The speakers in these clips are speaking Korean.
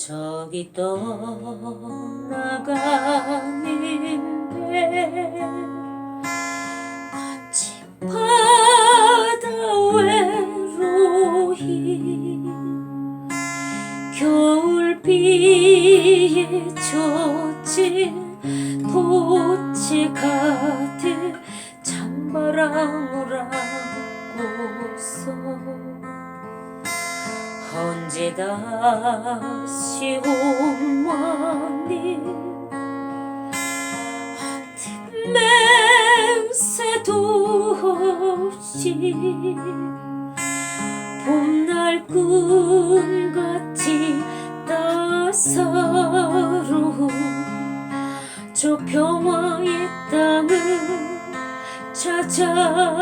저기 떠나가는데 거친 바다 외로이 겨울비에 젖은 도치 가득 다시 온마니 어떤 맹세도 없이 봄날 꿈같이 따사로운 저 평화의 땅을 찾아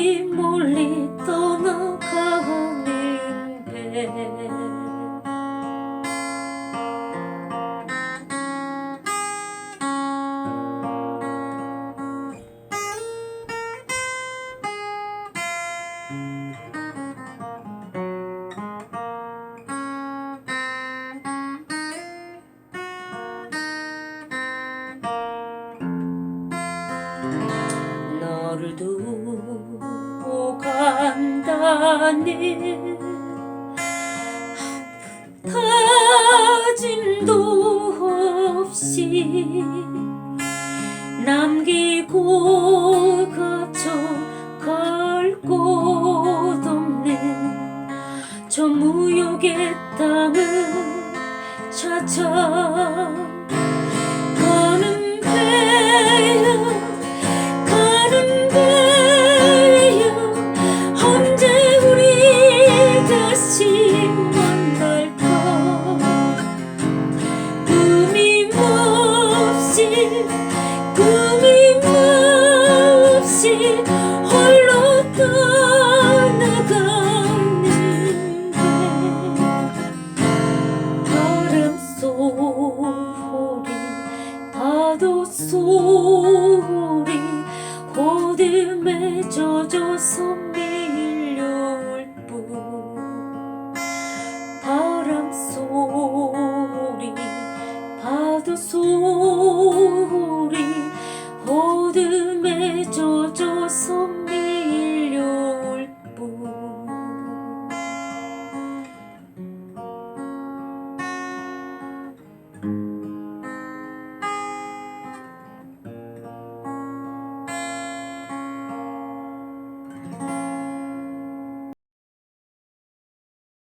저기 멀리 떠나가는 배 너를 두고 간다는 다짐도 없이 남기고 갇혀 갈곳 없는 저 무역의 땅을 찾아 젖어서 밀려올 뿐 바람 소리